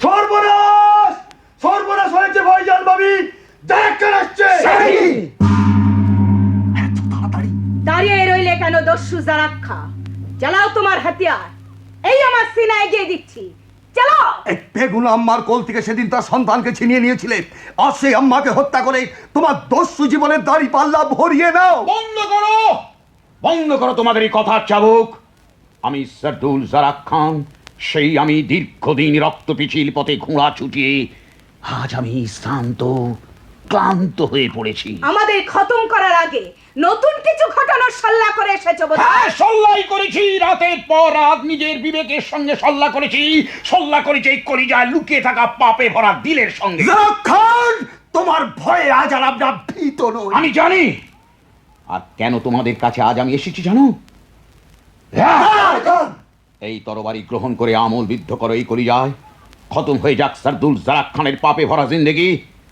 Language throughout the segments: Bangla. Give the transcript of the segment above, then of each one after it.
সর্বনাশ! সর্বনাশ হয়েছে ভাইজান ভাবি দেখ আসছে! দাঁড়িয়ে রইলে কেন দস্যু জারাক্ষা চালাও তোমার হাতিয়ার। এই আমার সিনা এগিয়ে দিচ্ছি। বেগুন আম্মার কোল থেকে সেদিন তার সন্তানকে ছিনিয়ে নিয়েছিলে। আর সেই আম্মাকে হত্যা করে তোমার দস্যু জীবনের দাড়ি পাল্লা ভরিয়ে নাও! বন্ধ করো! বন্ধ করো তোমাদের এই কথা চাবুক। আমি সার্দুল জারাক খান। সেই আমি দীর্ঘদিন রক্ত পিছিল পথে ঘোড়া ছুটিয়ে আজ আমি শ্রান্ত ক্লান্ত হয়ে পড়েছি। আমাদের খতম করার আগে নতুন কিছু ঘটনার সল্লা করে এসেছ হ্যাঁ সল্লাই করেছি রাতের পর রাত নিজের বিবেকের সঙ্গে সল্লা করেছি। সল্লা করেছি এই কলিজায় লুকিয়ে থাকা পাপে ভরা দিলের সঙ্গে। খান তোমার ভয়ে আজ আর আমরা ভীত নই। আমি জানি। আর কেন তোমাদের কাছে আজ আমি এসেছি জানো? জারাক খান, এই তরবারি গ্রহণ করে আমল বিদ্ধ করো এই করি যায় খতম হয়ে যাক সার্দুল জারাক খানের পাপে ভরা জিন্দেগি।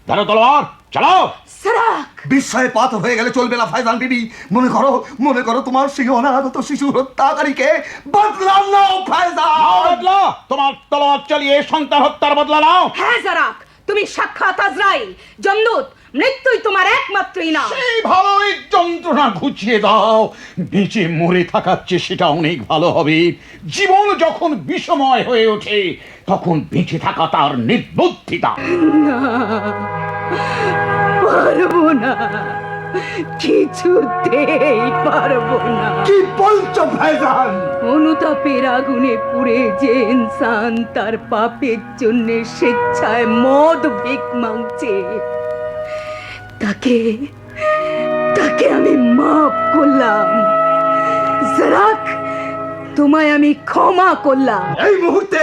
ধরো তলোয়ার চালাও। সারাক! বিস্ময়ে পাত হয়ে গেলে চলবে না ফাইজান বিবি। মনে করো মনে করো তোমার সেই অনাগত শিশু হত্যাকারীকে বদলা নাও ফাইজান বদলা! তোমার তলোয়ার চালিয়ে সন্তান হত্যার বদলা নাও। হ্যাঁ জারাক তুমি সাক্ষাৎ আজরাইল জমদূত মৃত্যুই তোমার একমাত্রই না সেই ভালোই যন্ত্রণা ঘুচিয়ে দাও। বেঁচে মরে থাকার চেয়ে সেটা অনেক ভালো হবে। জীবন যখন বিষময় হয়ে ওঠে তখন বেঁচে থাকা তার নির্বুদ্ধিতা। পারব না। কিছুতেই পারব না। কি বলছো ফাইজান অনুতাপের আগুনে পুড়ে যে ইনসান তার পাপের জন্য স্বেচ্ছায় মদ ভিক মাংছে তাকে তাকে আমি মাফ করলাম। জারাক তোমায় আমি ক্ষমা করলাম। এই মুহূর্তে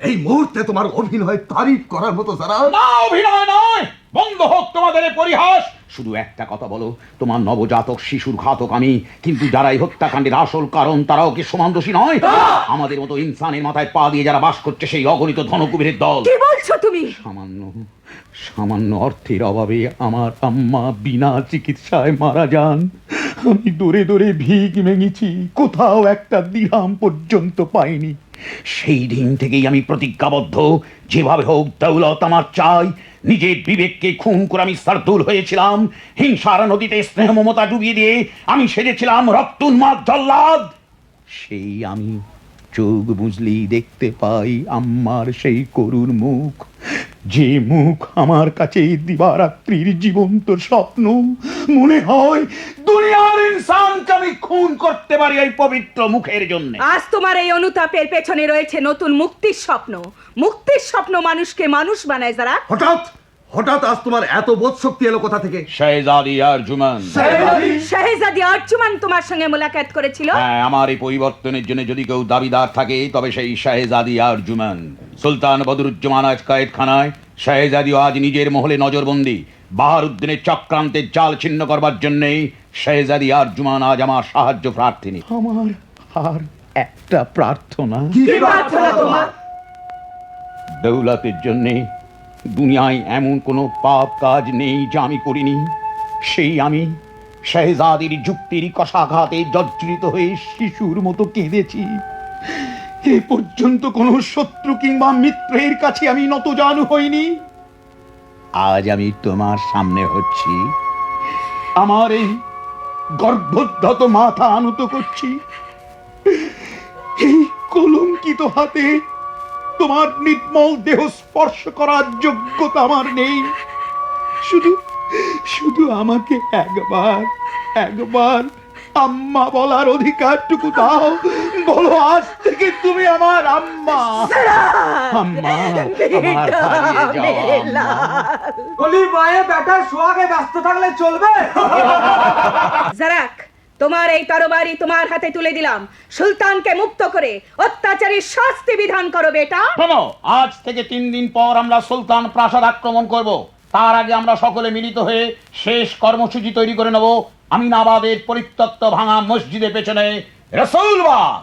এই মুহূর্তে তোমার অভিনয় তারিফ করার মতো যারা না অভিনয় নয়। বন্ধ হোক তোমাদের এই পরিহাস। শুধু একটা কথা বলো তোমার নবজাতক শিশুর ঘাতক আমি। কিন্তু যারা এই হত্যাকাণ্ডের আসল কারণ তারাও কি সমান দোষী নয় আমাদের মতো ইনসানের মাথায় পা দিয়ে যারা বাস করছে সেই অগণিত ধনকুবেরের দল। কি বলছো তুমি? সামান্য সামান্য অর্থের অভাবে আমার আম্মা বিনা চিকিৎসায় মারা যান। আমি দূরে দূরে ভিক ভেঙেছি, কোথাও একটা দিহাম পর্যন্ত পাইনি। সেই দিন থেকেই আমি প্রতিজ্ঞাবদ্ধ। যেভাবে হোক দৌলত আমার চাই। নিজের বিবেককে খুন করে আমি সার্দুল হয়েছিলাম। হিংসার নদীতে স্নেহ মমতা ডুবিয়ে দিয়ে আমি সেজেছিলাম রক্তুন্মাদ জল্লাদ। সেই আমি চোখ বুঝলেই দেখতে পাই আম্মার সেই করুণ মুখ। যে মুখ আমার কাছে দিবারাত্রির জীবন্ত স্বপ্ন মনে হয় দুনিয়ার ইনসানকে আমি খুন করতে পারি এই পবিত্র মুখের জন্য। আজ তোমার এই অনুতাপের পেছনে রয়েছে নতুন মুক্তির স্বপ্ন। মুক্তির স্বপ্ন মানুষকে মানুষ বানায় যারা হঠাৎ হঠাৎ আজ তোমার এত বোধ শক্তি এলো কোথা থেকে? শেহজাদি আরজুমান শাহেজাদি? আর্জুমান তোমার সঙ্গে মোলাকাত করেছিল? হ্যাঁ আমার এই পরিবর্তনের জন্য যদি কেউ দাবিদার থাকে তবে সেই শাহেজাদি আরজুমান সুলতান বদরুজ্জামান আজ কয়েদখানায়। আজ নিজের মহলে নজরবন্দি। বাহারুদ্দিনের চক্রান্তের জাল ছিন্ন করবার জন্যেই শাহেজাদি আরজুমান আজ আমার সাহায্য প্রার্থিনী আমার আর একটা প্রার্থনা। কি কি প্রার্থনা তোমার? দৌলতের জন্যে দুনিয়ায় এমন কোনো পাপ কাজ নেই যা আমি করিনি। সেই আমি শেহজাদির যুক্তির কষাঘাতে জর্জরিত হয়ে শিশুর মতো কেঁদেছি। এ পর্যন্ত কোনো শত্রু কিংবা মিত্রের কাছে আমি নত জানু হইনি। আজ আমি তোমার সামনে হচ্ছি। আমার এই গর্ভোদ্ধত মাথা আনত করছি। এই কলঙ্কিত হাতে তোমার নির্মল দেহ স্পর্শ করার যোগ্যতা আমার নেই। শুধু শুধু আমাকে একবার একবার আম্মা বলার অধিকারটুকু দাও। বলো আজ থেকে তুমি আমার আম্মা। আম্মা আমার। বলি মায়ে বেটার সোহাগে ব্যস্ত থাকলে চলবে? জারাক তোমার এই তরবারি তোমার হাতে তুলে দিলাম। সুলতানকে মুক্ত করে অত্যাচারীর শাস্তি বিধান করো বেটা। শোনো আজ থেকে তিন দিন পর আমরা সুলতান প্রাসাদ আক্রমণ করব। তার আগে আমরা সকলে মিলিত হয়ে শেষ কর্মসূচি তৈরি করে নেব। আমিনাবাদের পরিত্যক্ত ভাঙা মসজিদের পেছনে। রসুলবাগ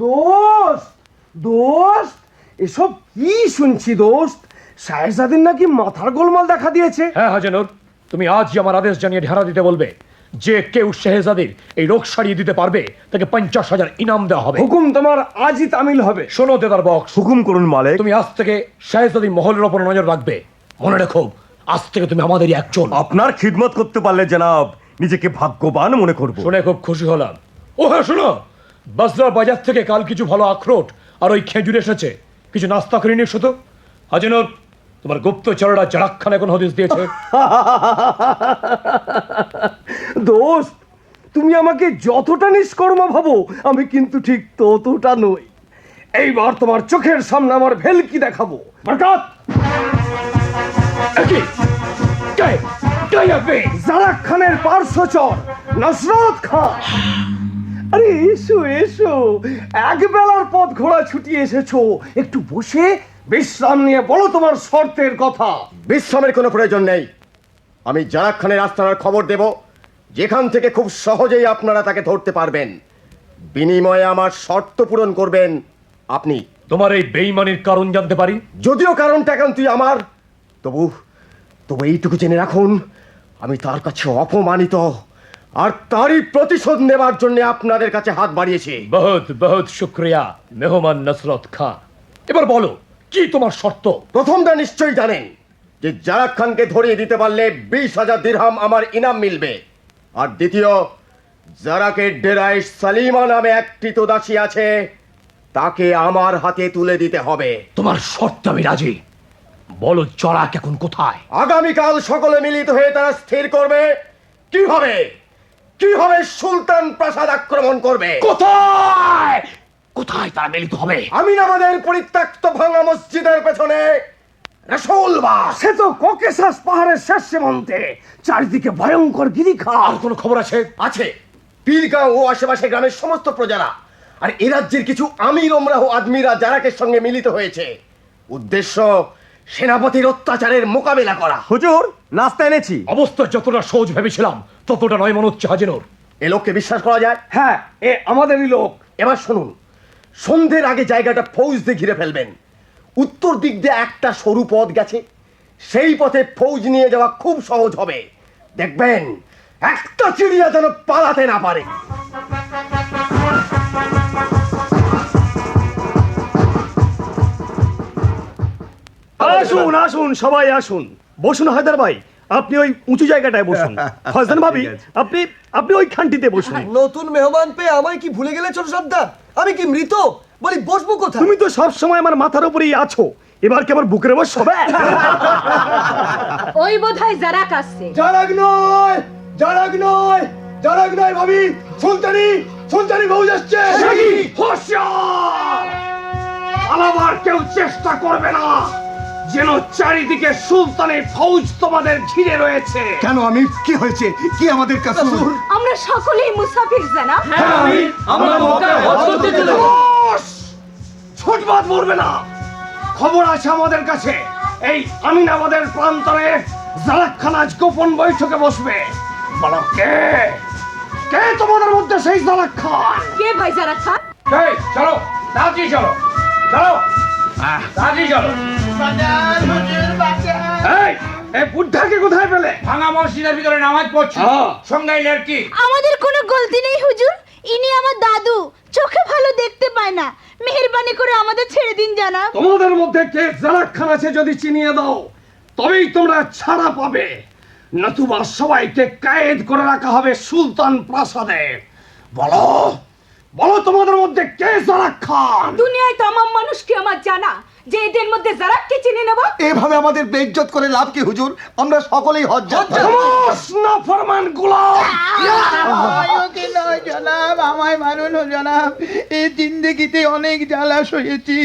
দোস্ত দোস্ত এসব কি শুনছি দোস্ত? শাহেজাদিন নাকি মাথার গোলমাল দেখা দিয়েছে? হ্যাঁ হাজানুর তুমি আজই আমার আদেশ জানিয়ে ঢেরা দিতে বলবে। যে কেউ শেহজাদির এই রোগ সারিয়ে দিতে পারবে তাকে পঞ্চাশ হাজার ইনাম দেওয়া হবে। হুকুম তোমার আজই তামিল হবে। শোনো দেদার বক্স। হুকুম করুন মালিক। তুমি আজ থেকে শাহেজাদি মহলের ওপর নজর রাখবে। মনে রেখো আজ থেকে তুমি আমাদেরই একজন। আপনার খিদমত করতে পারলে জনাব নিজেকে ভাগ্যবান মনে করব। শুনে খুব খুশি হলাম। ও হ্যাঁ শোনো বাজরার বাজার থেকে কাল কিছু ভালো আখরোট আর ওই খেজুর এসেছে। কিছু নাস্তা করে নিয়ে তো। হাজিনুর তোমার গুপ্তচররা জারাক খান এখন হদিস দিয়েছে। দোস্ত তুমি আমাকে যতটা নিষ্কর্ম ভাবো আমি কিন্তু ঠিক ততটা নই। এইবার তোমার চোখের সামনে আমার ভেলকি দেখাবো। বরকত! জারাক খানের পার্শ্বচর নসরত খান। আরে এসো এসো। একবেলার পথ ঘোড়া ছুটিয়ে এসেছ। একটু বসে বিশ্রাম নিয়ে বলো তোমার শর্তের কথা। বিশ্রামের কোনো প্রয়োজন নেই। আমি জারাক খানের আস্তানার খবর দেব। যেখান থেকে খুব সহজেই আপনারা তাকে ধরতে পারবেন। বিনিময়ে আমার শর্ত পূরণ করবেন আপনি। তোমার এই বেইমানির কারণ জানতে পারি? যদিও কারণটা এখন তুই আমার তবু তবু এইটুকু জেনে রাখুন আমি তার কাছে অপমানিত। আর তারই প্রতিশোধ নেবার জন্য আপনাদের কাছে হাত বাড়িয়েছি। বহুত বহুত শুক্রিয়া মেহমান নসরত খান এবার বলো কি তোমার শর্ত? প্রথমটা নিশ্চয়ই জানেন যে জারাক খানকে ধরিয়ে দিতে পারলে বিশ হাজার দিরহাম আমার ইনাম মিলবে। আর দ্বিতীয় জারাকের ডেরায় সালিমা নামে একটি তো দাসী আছে তাকে আমার হাতে তুলে দিতে হবে। তোমার শর্ত আমি রাজি। বলো চড়াক এখন কোথায়? আগামীকাল সকলে মিলিত হয়ে তারা স্থির করবে। কীভাবে কীভাবে সুলতান প্রাসাদ আক্রমণ করবে? কোথায়? কোথায় তারা মিলিত হবে? আমিনাবাদের পরিত্যক্ত ভাঙা মসজিদের পেছনে সে তো ককেশাস পাহাড়ের শেষ সীমান্তে। চারিদিকে ভয়ঙ্কর গিরিখা। আর কোনো খবর আছে? আছে। পীরগাঁও ও আশেপাশে গ্রামের সমস্ত প্রজারা। আর এ রাজ্যের কিছু আমির ওমরা ও আদমিরা জারাকের সঙ্গে মিলিত হয়েছে। উদ্দেশ্য সেনাপতির অত্যাচারের মোকাবেলা করা। হুজুর নাস্তা এনেছি। অবস্থা যতটা সহজ ভেবেছিলাম। ততটা নয় মনে হচ্ছে হাজিনুর এ লোককে বিশ্বাস করা যায়? হ্যাঁ এ আমাদেরই লোক। এবার শুনুন সন্ধ্যের আগে জায়গাটা ফৌজ দিয়ে ঘিরে ফেলবেন। উত্তর দিক দিয়ে একটা সরু পথ গেছে সেই পথে ফৌজ নিয়ে যাওয়া খুব সহজ হবে। দেখবেন একটা চিড়িয়া যেন পালাতে না পারে। আসুন আসুন সবাই আসুন। বসুন হায়দার ভাই। আপনি ওই উঁচু জায়গাটায় বসুন। ফজদান ভাবি আপনি আপনি ওই খানটিতে বসুন। নতুন মেহমান পেয়ে আমায় কি ভুলে গেলে ছোট সর্দার আমি কি মৃত? বলি বসবো কোথায়? তুমি তো সব সময় আমার মাথার উপরেই আছো। এবার কি আমার বুকের বস হবে ওই বোধহয় জারাক আসছে। জারাক নয় জারাক নয় জারাক নয় ভাবি। সুলতানি সুলতানি বউ যাচ্ছে। আলাবার কেউ চেষ্টা করবে না। যেন চারিদিকে সুলতানের ফৌজ তোমাদের ঘিরে রয়েছে। কেন আমি? কি হয়েছে? কি আমাদের কাছে আমরা সকলেই মুসাফির জানা। ছোটবাদ মরবে না। খবর আছে আমাদের কাছে। এই আমিনাবাদের প্রান্তরে আজ গোপন বৈঠকে বসবে। বলো কে? কে তোমাদের মধ্যে সেই কে ভাই এই চলো তাড়াতাড়ি চলো। চলো। তাড়াতাড়ি চলো। এই এই বুদ্ধাকে কোথায় পেলে? ভাঙা মসজিদের ভিতরে নামাজ পড়ছি। সঙ্গে এই লড়কি আমাদের কোনো গলতি নেই হুজুর। ইনি আমার দাদু। চোখে ভালো দেখতে পায় না। মেহেরবানি করে আমাদের ছেড়ে দিন জানাব। তোমাদের মধ্যে কে আছে যদি চিনিয়ে দাও? তবেই তোমরা ছাড়া পাবে। নতুবা সবাইকে কায়েদ করে রাখা হবে সুলতান প্রাসাদে। বলো বলো তোমাদের মধ্যে কে জালাক খান দুনিয়ায় তামাম মানুষকে আমার জানা? যে এদের মধ্যে যারা কি চিনে নেব? এভাবে আমাদের বেজ্জত করে লাভ কি হুজুর? আমরা সকলেই হজ্জত। ফরমান গোলাম। জনাব আমায় মারুন জনাব। এই জিন্দেগিতে অনেক জ্বালা সয়েছি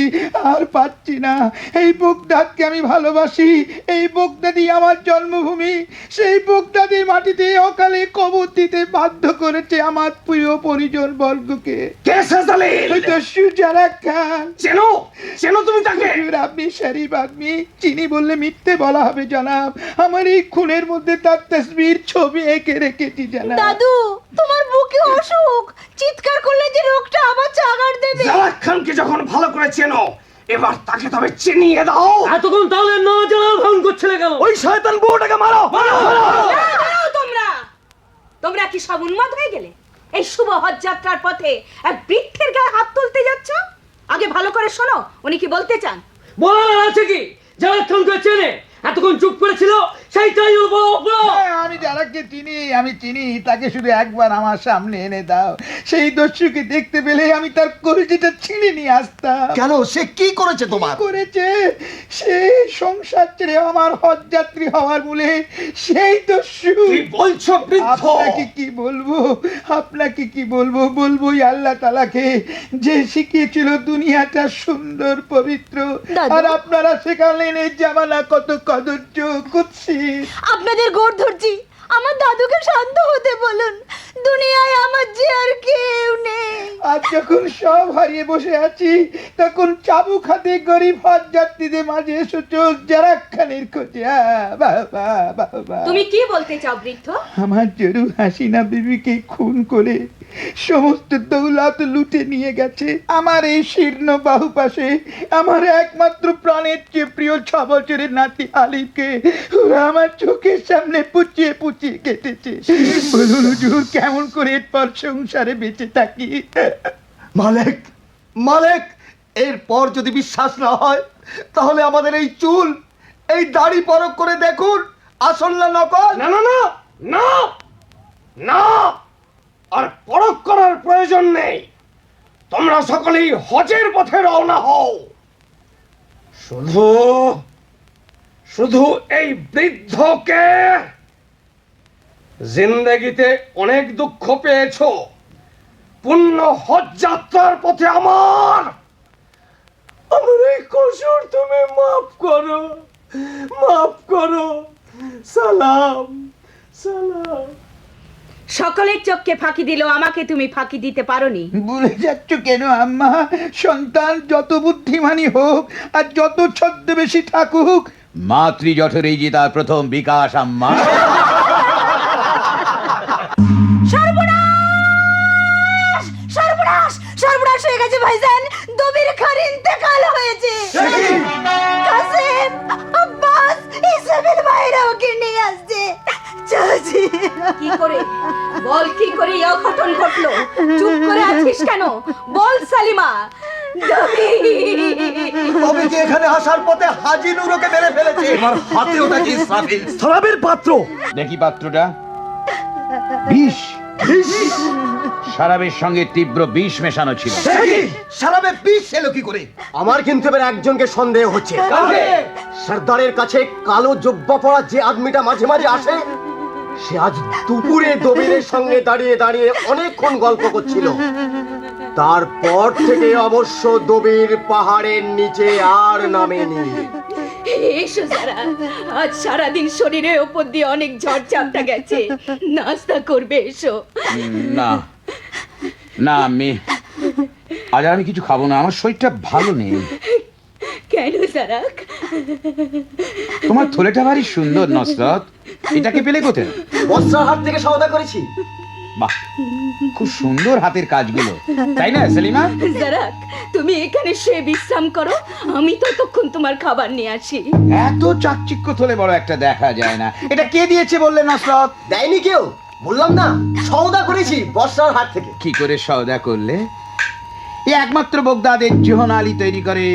আর পাচ্ছি না। এই বগদাদকে আমি ভালোবাসি এই বগদাদি আমার জন্মভূমি। সেই বগদাদের মাটিতে অকালে কবর দিতে বাধ্য করেছে আমার প্রিয় পরিজন বর্গকে। খান। চেনো চেনো তুমি তাকে? আপনি শরীফ আদমি চিনি বললে মিথ্যে বলা হবে জনাব। আমার এই খুনের মধ্যে তার তসবির ছবি এঁকে রেখেছি জনাব। দাদু তোমার বুকে অসুখ চিৎকার করলে যে রোগটা আবার চাগার দেবে। জালাক খানকে যখন ভালো করে চেনো এবার তাকে তবে চিনিয়ে দাও। এতক্ষণ তাহলে না জানা ভাঙ করছিলে কেন? ওই শয়তান বউটাকে মারো। মারো মারো। তোমরা। তোমরা কি সব উন্মাদ হয়ে গেলে? এই শুভ হজ যাত্রার পথে এক বৃক্ষের গায়ে হাত তুলতে যাচ্ছ? আগে ভালো করে শোনো উনি কি বলতে চান? বলার আছে কি? যারা খানকে চেনে। এতক্ষণ চুপ করেছিল সেইটাই ওর বলো বলো হ্যাঁ, আমি যারাকে চিনি আমি চিনি তাকে শুধু একবার আমার সামনে এনে দাও। সেই দস্যুকে দেখতে পেলে আমি তার কলিজিটা ছিঁড়ে নিয়ে আসতাম। কেন? সে কি করেছে তোমার? করেছে? সে সংসার ছেড়ে আমার হজযাত্রী হওয়ার মূলে সেই দস্যু। কি বলছো আপনাকে কি বলব? আপনাকে কি বলব? বলবোই আল্লাহ তালাকে যে শিখিয়েছিল দুনিয়াটা সুন্দর পবিত্র। আর আপনারা শেখালেন এই জামানা কত কদর্য কুৎসি আপনাদের গোড় ধরছি। আমার দাদুকে শান্ত হতে বলুন। দুনিয়ায় আমার যে আর কেউ নেই। আজ যখন সব হারিয়ে বসে আছি তখন চাবুক হাতে গরিব হজ যাত্রীদের মাঝে এসেছ যারা খানের খোঁজে বাবা বাবা তুমি কি বলতে চাও বৃদ্ধ? আমার জরু হাসিনা বিবিকে খুন করে সমস্ত দৌলত লুটে নিয়ে গেছে। আমার এই শীর্ণ বাহু পাশে আমার একমাত্র প্রাণের চেয়ে প্রিয় ছ বছরের নাতি আলিফকে ওরা আমার চোখের সামনে পুচিয়ে পুচিয়ে কেটেছে। বলুন হুজুর কেমন করে এরপর সংসারে বেঁচে থাকি? মালেক মালেক এরপর যদি বিশ্বাস না হয় তাহলে আমাদের এই চুল এই দাড়ি পরক করে দেখুন আসল না নকল? না না না না না! আর পরখ করার প্রয়োজন নেই। তোমরা সকলেই হজের পথে রওনা হও। শুধু শুধু এই বৃদ্ধকে জিন্দগিতে অনেক দুঃখ পেয়েছ। পূর্ণ হজ যাত্রার পথে আমার। আমার এই কসুর তুমি মাফ করো মাফ করো। সালাম সালাম। সকলের চোখকে ফাঁকি দিল আমাকে তুমি ফাঁকি দিতে পারোনি। ভুলে যাচ্ছ কেন আম্মা? সন্তান যত বুদ্ধিমানই হোক আর যত ছদ্মবেশী থাকুক মাতৃ জঠরেই যে তার প্রথম বিকাশ আম্মা। সর্বনাশ! সর্বনাশ! সর্বনাশ হয়ে গেছে ভাইজান। দবির খান ইন্তেকাল হয়েছে। কাসেম! ইসমাইল ভাইরা ওকে নিয়ে আসছে। চাচি। কি করে? বল কি করে এই অঘটন ঘটলো? চুপ করে আছিস কেন? বল সালিমা। তবে যে এখানে আসার পথে হাজি নুরোকে মেরে ফেলেছে। এবার হাতে ওটা কি পাত্র। দেখি পাত্রটা। বিষ। সারাবের সঙ্গে তীব্র বিষ মেশানো ছিল। সারাবে বিষ এলো কি করে? আমার কিন্তু এবার একজনকে সন্দেহ হচ্ছে। সর্দারের কাছে কালো জব্বা পড়া যে আদমিটা মাঝে মাঝে আসে সে আজ দুপুরে দবিরের সঙ্গে দাঁড়িয়ে দাঁড়িয়ে অনেকক্ষণ গল্প করছিল। তারপর থেকে অবশ্য দবির পাহাড়ের নিচে আর নামেনি। এসো যারা আজ সারাদিন শরীরের ওপর দিয়ে অনেক ঝড় চাপটা গেছে। নাস্তা করবে এসো। না না আমি আজ আর আমি কিছু খাব না আমার শরীরটা ভালো নেই। কেন সারাক? তোমার থলেটা ভারী সুন্দর নসরত। এটাকে পেলে কোথায়? বস্ত্রার হাট থেকে সওদা করেছি। বাহ খুব সুন্দর হাতের কাজগুলো। তাই না সেলিমা? জারাক তুমি এখানে শুয়ে বিশ্রাম করো আমি ততক্ষণ তোমার খাবার নিয়ে আসি। এত চাকচিক্য থলে বড় একটা দেখা যায় না। এটা কে দিয়েছে বললে নসরত? দেয়নি কেউ? বললাম না সওদা করেছি বস্ত্রার হাট থেকে। কি করে সওদা করলে? এ একমাত্র বগদাদের জোহন আলী তৈরি করে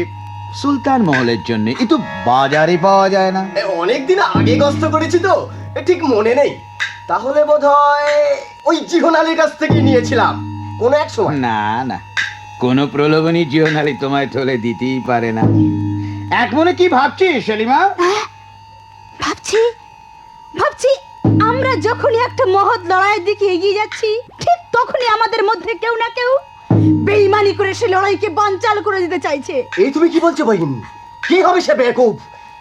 সুলতান মহলের জন্য। এ তো বাজারে পাওয়া যায় না। অনেক দিন আগে গস্ত করেছি তো। ঠিক মনে নেই। তাহলে বোধহয় ওই আলীর কাছ থেকে নিয়েছিলাম। কোন এক সময়। না না। কোনো প্রলোভনী জীবন আলী তোমায় থলে দিতেই পারে না। এক মনে কি ভাবছিস সেলিমা ভাবছি। ভাবছি আমরা যখনই একটা মহৎ লড়াইয়ের দিকে এগিয়ে যাচ্ছি ঠিক তখনই আমাদের মধ্যে কেউ না কেউ বেইমানি করে সে লড়াইকে বানচাল করে দিতে চাইছে। এই তুমি কি বলছো বহিন কি হবে সে বেকুব?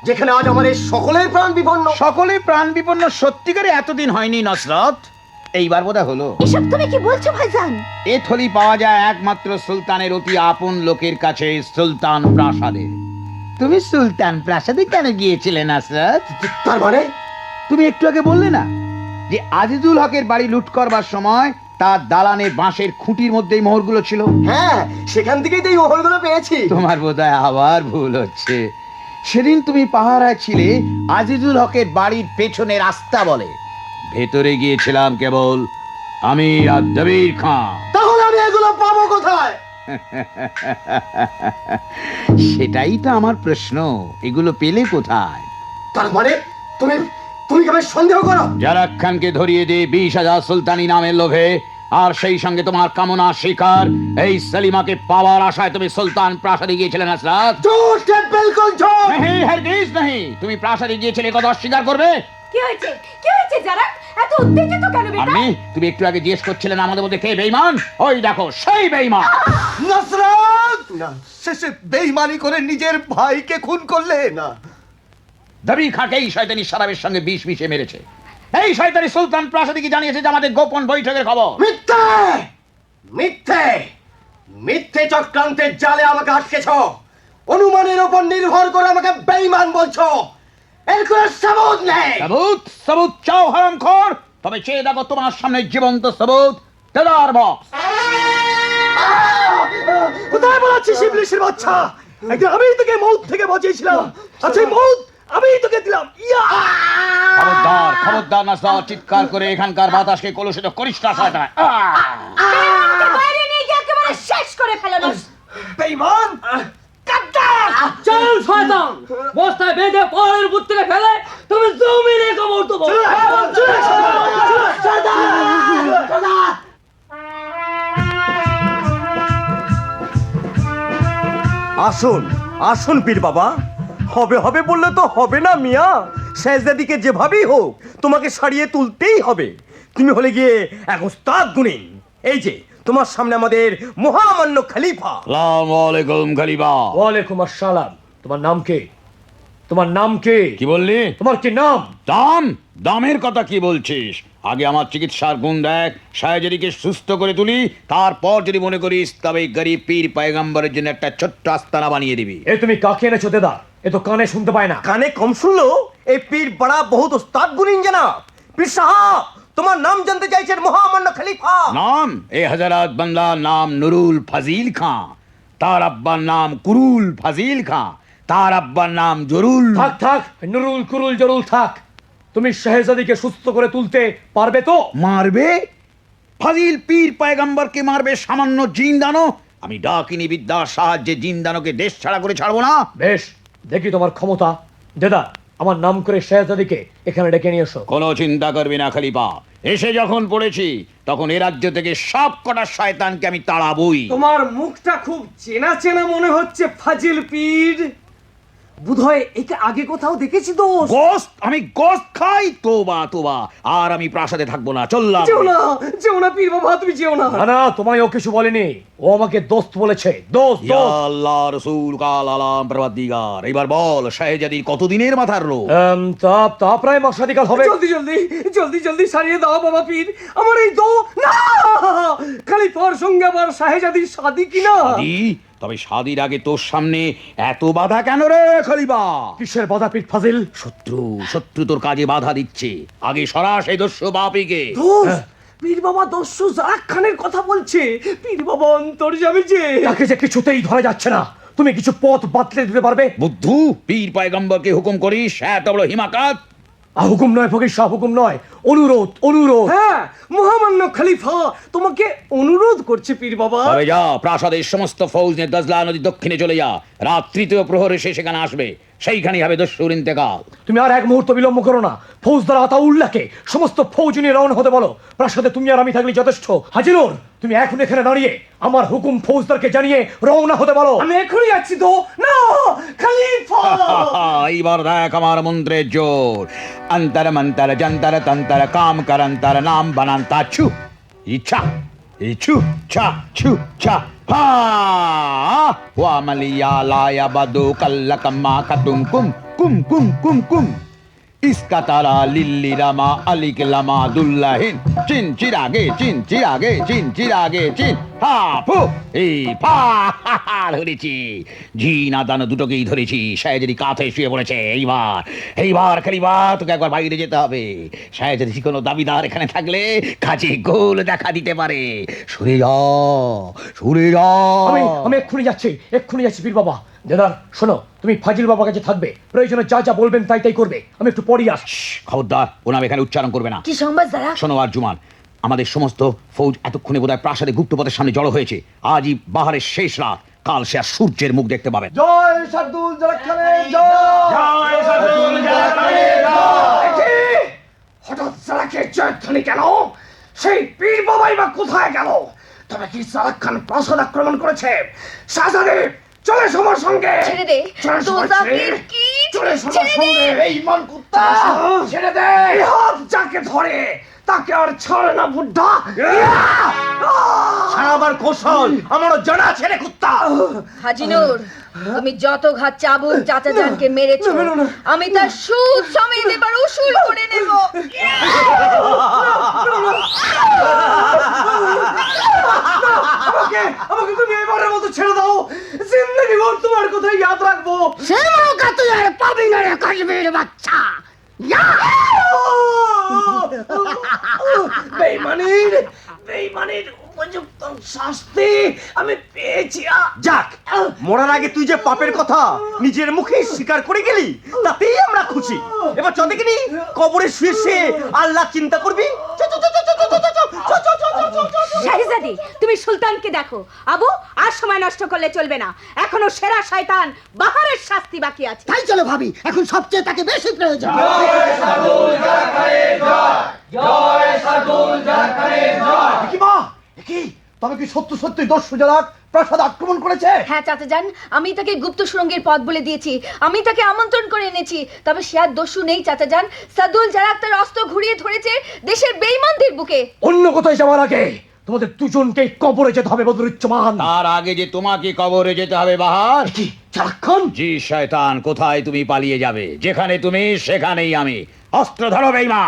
যেখানে আজ আমার এই সকলের প্রাণ বিপন্ন। সকলে প্রাণ বিপন্ন সত্যিকারে এতদিন হয়নি নসরত। এইবার বোধহয় হলো। এসব তুমি কি বলছো ভাইজান? এ থলি পাওয়া যায় একমাত্র সুলতানের অতি আপন লোকের কাছে সুলতান প্রাসাদে। তুমি সুলতান প্রাসাদে কেন গিয়েছিলে নাসরত? তার মানে? তুমি একটু আগে বললে না যে আজিজুল হকের বাড়ি লুট করবার সময় তার দালানে বাঁশের খুঁটির মধ্যেই মোহরগুলো ছিল। হ্যাঁ সেখান থেকেই তো এই ওহরগুলো পেয়েছি। তোমার বোধহয় আবার ভুল হচ্ছে। সেদিন তুমি পাহারায় ছিলে আজিজুল হকের বাড়ির পেছনে রাস্তা বলে। ভেতরে গিয়েছিলাম কেবল আমি আর দবির খাঁ তাহলে আমি এগুলো পাবো কোথায়? সেটাই তো আমার প্রশ্ন এগুলো পেলে কোথায়? তার মানে তুমি তুমি কেমন সন্দেহ করো? যারা খানকে ধরিয়ে দিয়ে বিশ হাজার সুলতানি নামের লোভে। আর সেই সঙ্গে তোমার কামনা শিকার এই সালিমাকে পাওয়ার আশায় তুমি সুলতান প্রাসাদে গিয়েছিলে নাসরাত। ঝুট বিলকুল ঝুট নেহি হারগিজ নেহি। তুমি প্রাসাদে গিয়েছিলে কথা অস্বীকার করবে? কি হয়েছে? কি হয়েছে যারা এত উত্তেজিত কেন বেটা? আমি তুমি একটু আগে জিজ্ঞেস করছিলে না আমাদের মধ্যে কে বেঈমান? ওই দেখো সেই বেঈমান। নাসরাত! না শেষে বেঈমানি করে নিজের ভাইকে খুন করলে। না। দাবি খাকে এই শয়তানি সারাবের সঙ্গে বিষ মিশে মেরেছে। এই শয়তানি সুলতান প্রাসাদে কি জানিয়েছে যে আমাদের গোপন বৈঠকের খবর। মিথ্যে! মিথ্যে! মিথ্যে চক্রান্তের জালে আমাকে আটকেছ। অনুমানের উপর নির্ভর করে আমাকে বেঈমান বলছো। এর কোনো সবুত নেই। সবুত সবুত চাও হারাম খোর। তবে চেয়ে দেখো তোমার সামনে জীবন্ত সবুত। তেদার বক্স কোথায় বলাচ্ছিস ইবলিশের বাচ্চা? একদিন আমি তোকে মৌত থেকে বাঁচিয়েছিলাম। আচ্ছা মৌত আমি তোকে দিলাম ইয়া খবরদার খবরদার না সব চিৎকার করে এখানকার বাতাসকে কলুষিত করিস না একেবারে শেষ করে ফেলানো বেঈমান চল শয়তান বস্তায় বেঁধে পরের থেকে ফেলে তুমি জমিনে কবর দেবো আসুন আসুন পীর বাবা হবে হবে বললে তো হবে না মিয়া। শেষদাদিকে যেভাবেই হোক তোমাকে সারিয়ে তুলতেই হবে। তুমি হলে গিয়ে এক ওস্তাদ গুণিন এই যে তোমার সামনে আমাদের মহামান্য খলিফা। আসসালামু আলাইকুম খলিফা। ওয়ালাইকুম আসসালাম। তোমার নাম কে? তোমার নাম কে? কি বললি? তোমার কি নাম? দাম? দামের কথা কি বলছিস? আগে আমার চিকিৎসার গুণ দেখ সায়াজারিকে সুস্থ করে তুলি তারপর যদি মনে করিস তবে গরিব পীর পায়গাম্বরের জন্য একটা ছোট্ট আস্তানা বানিয়ে দিবি। এ তুমি কাকে এনেছো দেদা? এ তো কানে শুনতে পায় না। কানে কম শুনলো? এই পীর বড়া বহুত ওস্তাদ গুণিন জানা পীর সাহাব তোমার নাম জানতে চাইছেন মহামান্য খলিফা। নাম? এ হাজারাত বান্দার নাম নুরুল ফাজিল খাঁ। তার আব্বার নাম কুরুল ফাজিল খাঁ। তার আব্বার নাম জরুল থাক থাক নুরুল কুরুল জরুল থাক। তুমি শাহজাদিকে সুস্থ করে তুলতে পারবে তো? মারবে? ফাজিল পীর পায়গাম্বরকে মারবে সামান্য জিন দানো আমি ডাকিনি বিদ্যার সাহায্যে জিন দানোকে দেশ ছাড়া করে ছাড়বো না। বেশ দেখি তোমার ক্ষমতা। দেদা আমার নাম করে শেহজাদিকে এখানে ডেকে নিয়ে এসো। কোনো চিন্তা করবি না খালিপা এসে যখন পড়েছি তখন এ রাজ্য থেকে সব কটা শয়তানকে আমি তাড়াবই। তোমার মুখটা খুব চেনা চেনা মনে হচ্ছে ফাজিল পীর। বোধহয় একে আগে কোথাও দেখেছি তো গোস্ত আমি গোস্ত খাই তোবা তোবা। আর আমি প্রাসাদে থাকব না চললাম। যেও না যেও না পীর বাবা তুমি যেও না। না না তোমায় ও কিছু বলেনি। ও আমাকে দোস্ত বলেছে। দোস্ত ইয়া আল্লাহ রসুল কাল আলাম প্রবাদিগার এবার বল শাহজাদির কতদিনের মাথার রোগ? তা তা প্রায় মাসাদিকাল হবে। জলদি জলদি জলদি জলদি সারিয়ে দাও বাবা পীর। আমার এই দো না! খালিফার সঙ্গে আবার শাহেজাদির শাদি কিনা তবে শাদির আগে তোর সামনে এত বাধা কেন রে খলিবা? কিসের বাধাপীঠ ফাজিল? শত্রু শত্রু তোর কাজে বাধা দিচ্ছে। আগে সরা সেই দস্যু বাপিকে। পীর বাবা দস্যু জারাক খানের কথা বলছে পীর বাবা অন্তর যাবে যে তাকে যে কিছুতেই ধরা যাচ্ছে না। তুমি কিছু পথ বাতলে দিতে পারবে? বুদ্ধু পীর পায়গম্বরকে হুকুম করিস এত বড় হিমাকাত হুকুম নয় ফকির শাহ হুকুম নয়। অনুরোধ অনুরোধ। হ্যাঁ মহামান্য খলিফা তোমাকে অনুরোধ করছে পীর বাবা। তবে যা প্রাসাদের সমস্ত ফৌজ নিয়ে দজলা নদী দক্ষিণে চলে যা রাত তৃতীয় প্রহরে সে সেখানে আসবে। সেইখানেই হবে দস্যুর ইন্তেকাল। তুমি আর এক মুহূর্ত বিলম্ব করো না। ফৌজদার আতাউল্লাহকে সমস্ত ফৌজ নিয়ে রওনা হতে বলো। প্রাসাদে তুমি আর আমি থাকলে যথেষ্ট। হাজিরুর তুমি এখন এখানে দাঁড়িয়ে আমার হুকুম ফৌজদারকে জানিয়ে রওনা হতে বলো। আমি এখনই যাচ্ছি তো। না খলিফা! এইবার দেখ আমার মন্ত্রের জোর অন্তর মন্তর যন্তর তন্তর কাম করন্তর নাম বানান্তা ছু ইচ্ছা ইছু ছা ছু ছা। হা ওয়া মালিয়া লায়া বাদু কাল্লা কাম্মা কাতুম কুম কুম কুম কুম কুম ইসকা তারা, লিল্লি রামা, আলিক লামা, দুল্লাহিন। চিন চিরাগে চিন চিরাগে চিন চিরাগে চিন। হা, ফু এই ফা ধরেছি। ঝি না দানো দুটোকেই ধরেছি। সায়াজারি কাঁথে শুয়ে পড়েছে। এইবার এইবার খালিবার তোকে একবার বাইরে যেতে হবে। সায়াজারি কোনো দাবিদার এখানে থাকলে কাজে গোল দেখা দিতে পারে। সরে যা সরে যা। আমি আমি এক্ষুনি যাচ্ছি এক্ষুনি যাচ্ছি পীর বাবা দাদা শোনো তুমি ফাজিল বাবার কাছে থাকবে। প্রয়োজনে যা যা বলবেন তাই তাই করবে। আমি একটু পরই আস খবরদার ও নাম এখানে উচ্চারণ করবে না। কি সংবাদ জারাক শোনো আর জুমান আমাদের সমস্ত ফৌজ এতক্ষণে বোধহয় প্রাসাদে গুপ্তপথের সামনে জড়ো হয়েছে। আজই বাহারের শেষ রাত। কাল সে আর সূর্যের মুখ দেখতে পাবে। জয় শার্দুল জারাখানের জয়! একে! হঠাৎ সারাকে জয়ধ্বনি কেন? সেই পীর বাবাই বা কোথায় গেল? তবে কি সারাক খান প্রাসাদ আক্রমণ করেছে? শাহজাদে চলে সবার সঙ্গে। ছেড়ে দে। কি? চলে সবার সঙ্গে এই মান কুত্তা ছেড়ে দে। হাত যাকে ধরে তাকে আর ছাড়ে না বুদ্ধা আমার কৌশল আমার জানা ছেড়ে কুত্তা। হাজিনুর তুমি যত ঘাত চাবুক চাচা জানকে মেরেছো আমি তার সুদ সমেত এবার উসুল করে নেব আমাকে আমাকে তুমি এবারের মতো ছেড়ে দাও জিন্দগি ভর তোমার কথাই ইয়াদ রাখব সে মৌকা তুই আর পাবি না রে কাশ্মীর বাচ্চা বেইমানির বেইমানির উপযুক্ত শাস্তি আমি পেয়েছি যাক মরার আগে তুই যে পাপের কথা নিজের মুখে স্বীকার করে গেলি তাতেই আমরা খুশি এবার চলে গেলি কবরে শুয়ে শুয়ে আল্লাহ চিন্তা করবি শাহিজাদি তুমি সুলতানকে দেখো আবু আর সময় নষ্ট করলে চলবে না এখনও সেরা শয়তান বাহারের শাস্তি বাকি আছে তাই চলো ভাবি এখন সবচেয়ে তাকে বেশি প্রয়োজন জয় সাধু জয় করে জয় কি মা কি? তবে কি সত্য সত্যি দস্যু প্রাসাদ আক্রমণ করেছে? হ্যাঁ চাচা যান। আমি তাকে গুপ্ত সুরঙ্গের পথ বলে দিয়েছি। আমি তাকে আমন্ত্রণ করে এনেছি। তবে সে আর দস্যু নেই চাচা যান। সাদুল যারা তার অস্ত্র ঘুরিয়ে ধরেছে দেশের বেইমানদের বুকে। অন্য কোথায় যাওয়ার আগে তোমাদের দুজনকেই কবরে যেতে হবে বদরুজ্জামান তার আগে যে তোমাকে কবরে যেতে হবে বাহার। কি? সারাক্ষণ জি শয়তান কোথায় তুমি পালিয়ে যাবে? যেখানে তুমি সেখানেই আমি। অস্ত্র ধরো বেইমা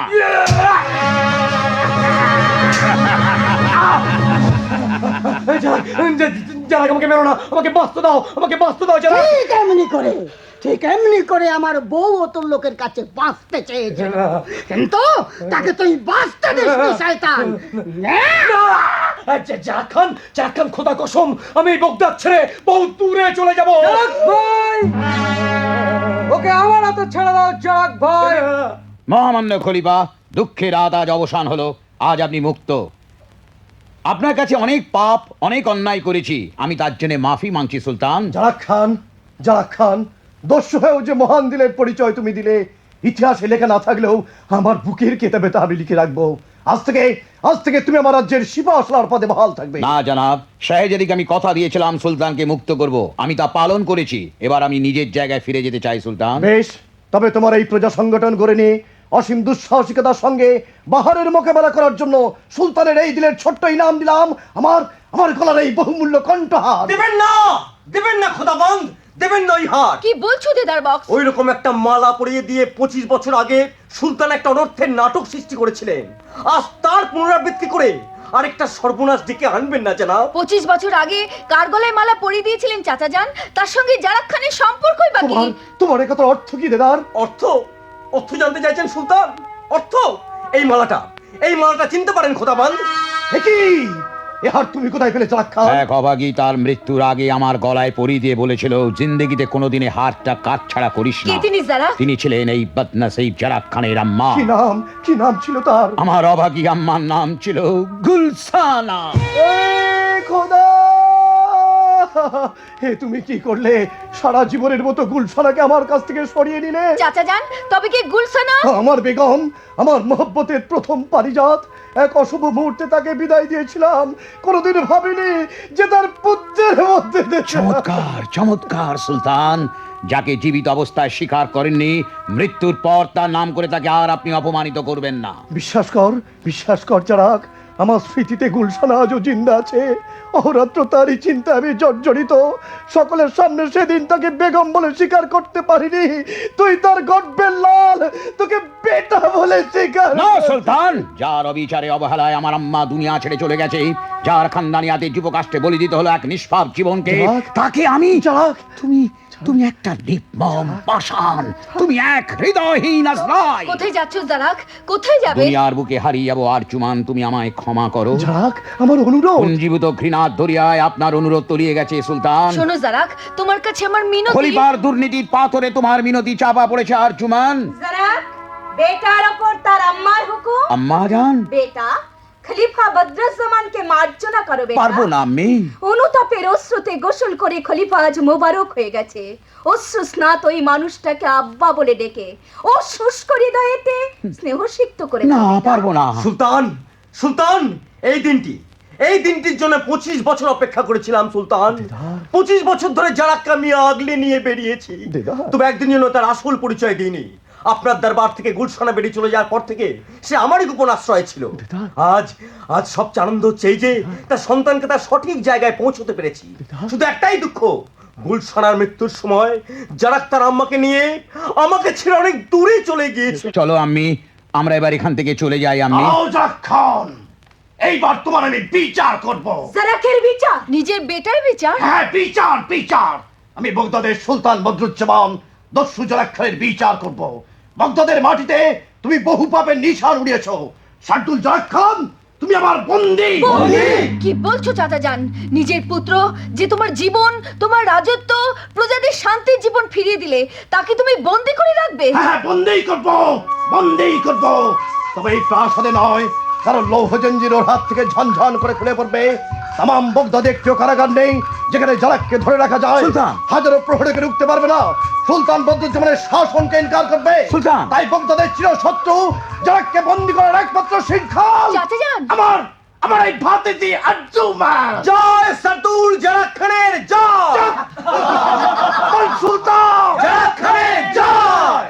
যারা আমাকে মেরো না আমাকে দাও আমাকে দাও যারা ঠিক এমনি করে ঠিক এমনি করে আমার বউ লোকের কাছে বাঁচতে কিন্তু তাকে তুই বাঁচতে শয়তান জাখান খোদা কসম আমি বগদাদ ছেড়ে বহু দূরে চলে যাব ওকে আমার হাতে ছেড়ে দাও জাক ভাই মহামান্য খলিফা, দুঃখের আজ অবসান হলো, আজ আপনি মুক্ত। আপনার কাছে অনেক পাপ অনেক অন্যায় করেছি। আমি তার জন্য মাফি মাংছি সুলতান। জারাক খান জারাক খান দস্যু হয়েও যে মহান দিলের পরিচয় তুমি দিলে ইতিহাসে লেখা না থাকলেও আমার বুকের কেতাবে তা আমি লিখে রাখব। আজ থেকে আজ থেকে তুমি আমার রাজ্যের শিপা আসলার পদে বহাল থাকবে। না জানাব শাহেজাদিকে আমি কথা দিয়েছিলাম সুলতানকে মুক্ত করব। আমি তা পালন করেছি। এবার আমি নিজের জায়গায় ফিরে যেতে চাই সুলতান। বেশ তবে তোমার এই প্রজা সংগঠন করে নিয়ে অসীম দুঃসাহসিকতার সঙ্গে বাহারের মোকাবেলা করার জন্য সুলতানের এই দিলের ছোট্ট ইনাম দিলাম। আমার আমার গলার এই বহুমূল্য কণ্ঠহার। দেবেন না! দেবেন না খোদাবন্ধ দেবেন না ওই হার কি বলছো দেদার বক্স? ওই রকম একটা মালা পরিয়ে দিয়ে পঁচিশ বছর আগে সুলতান একটা অনর্থের নাটক সৃষ্টি করেছিলেন। আজ তার পুনরাবৃত্তি করে আরেকটা সর্বনাশ দিকে আনবেন না জানাব। পঁচিশ বছর আগে কার গলায় মালা পরিয়ে দিয়েছিলেন চাচা যান তার সঙ্গে জারাক খানের সম্পর্কই বাকি তোমার তোমার এ কথার অর্থ কি দেদার? অর্থ? অর্থ জানতে চাইছেন সুলতান? অর্থ? এই মালাটা। এই মালাটা চিনতে পারেন খোদাবান্ধ এ কি? এ হার তুমি কোথায় এক অভাগী তার মৃত্যুর আগে আমার গলায় পরিয়ে দিয়ে বলেছিল জিন্দগিতে কোনোদিনে হাতটা কাট ছাড়া করিস না। তিনি যারা? তিনি ছিলেন এই বদনসিব জারাক খানের আম্মা। কি নাম? কি নাম ছিল তার? আমার অভাগী আম্মার নাম ছিল গুলসানা এ খোদা! হে তুমি কি করলে? সারা জীবনের মতো গুলশানাকে আমার কাছ থেকে সরিয়ে নিলে? চাচা যান তবে কি গুলসানা আমার বেগম আমার মোহব্বতের প্রথম পারিজাত। এক অশুভ মুহূর্তে তাকে বিদায় দিয়েছিলাম। কোনোদিন ভাবিনি যে তার পুত্রের মধ্যে চমৎকার চমৎকার সুলতান। যাকে জীবিত অবস্থায় স্বীকার করেননি মৃত্যুর পর তার নাম করে তাকে আর আপনি অপমানিত করবেন না। বিশ্বাস কর বিশ্বাস কর চারাক। আমার স্মৃতিতে গুলশানা আজও জিন্দা আছে। অহরাত্র তারই চিন্তা আমি জর্জরিত। সকলের সামনে সেদিন তাকে বেগম বলে স্বীকার করতে পারিনি। তুই তার গর্বের লাল তোকে বেটা বলে স্বীকার না সুলতান! যার অবিচারে অবহেলায় আমার আম্মা দুনিয়া ছেড়ে চলে গেছে যার খানদানিয়াতে যুবকাষ্টে বলি দিতে হলো এক নিষ্পাপ জীবনকে তাকে আমি তুমি তুমি একটা নির্মম পাষাণ। তুমি এক হৃদয়হীন আশ্রয়। কোথায় যাচ্ছ জারাক কোথায় যাবে? দুনিয়ার বুকে হারিয়ে যাব আর চুমান তুমি আমায় ক্ষমা করো। চারাক আমার অনুরোধ। পুঞ্জীভূত ঘৃণার দরিয়ায় আপনার অনুরোধ তলিয়ে গেছে সুলতান। শোনো জারাক তোমার কাছে আমার মিনতি। খলিফার দুর্নীতির পাথরে তোমার মিনতি চাপা পড়েছে আর চুমান যারা বেটার ওপর তার আম্মার হুকুম। আম্মা জান বেটা খলিফা বদ্রুজ্জামানকে মার্জনা করো বেটা পারব না আম্মি অনুতাপের অশ্রুতে গোসল করে খলিফা আজ মোবারক হয়ে গেছে। অশ্রু স্নাত ওই মানুষটাকে আব্বা বলে ডেকে। ও শুষ্ক হৃদয়েতে স্নেহ সিক্ত করে না পারব না। সুলতান সুলতান এই দিনটি এই দিনটির জন্য পঁচিশ বছর অপেক্ষা করেছিলাম সুলতান। পঁচিশ বছর ধরে জারাক্কা মিয়া আগলে নিয়ে বেরিয়েছি। তবে একদিন জন্য তার আসল পরিচয় দিইনি। আপনার দরবার থেকে গুলশানা বেরিয়ে চলে যাওয়ার পর থেকে সে আমারই গোপন আশ্রয় ছিল। আজ আজ সবচেয়ে আনন্দ হচ্ছে এই যে তার সন্তানকে তার সঠিক জায়গায় পৌঁছতে পেরেছি। শুধু একটাই দুঃখ গুলশানার মৃত্যুর সময় জারাক তার আম্মাকে নিয়ে আমাকে ছেড়ে অনেক দূরে চলে গিয়েছে। চলো আমি আমরা এবার এখান থেকে চলে যাই আম্মি। খান। এইবার তোমার আমি বিচার করব। জারাকের বিচার? নিজের বেটার বিচার? হ্যাঁ বিচার বিচার। আমি বগদাদের সুলতান বদরুজ্জামান দস্যু জলাক্ষরের বিচার করব। বগদাদের মাটিতে তুমি বহু পাপের নিশান উড়িয়েছ। শার্দুল জলাক খান তুমি আমার বন্দি। কি বলছো চাচা যান নিজের পুত্র যে তোমার জীবন তোমার রাজত্ব প্রজাদের শান্তির জীবন ফিরিয়ে দিলে তাকে তুমি বন্দি করে রাখবে? হ্যাঁ বন্দেই করব বন্দেই করব। তবে এই প্রাসাদে নয় কারণ লৌহ জঞ্জির ওর হাত থেকে ঝনঝন করে খুলে পড়বে। তাম বগদাদে একটিও কারাগার নেই যেখানে জালাককে ধরে রাখা যায়। সুলতান। হাজারো প্রহরীকে রুখতে পারবে না। সুলতান বদরুজ্জামানের শাসনকে ইনকার করবে। সুলতান। তাই বগদাদের চির শত্রু জালাককে বন্দি করার একমাত্র শৃঙ্খল। আমার আমার এই ভাতিজি জয় জারাক খানের জয়! সুলতান! খানের জয়!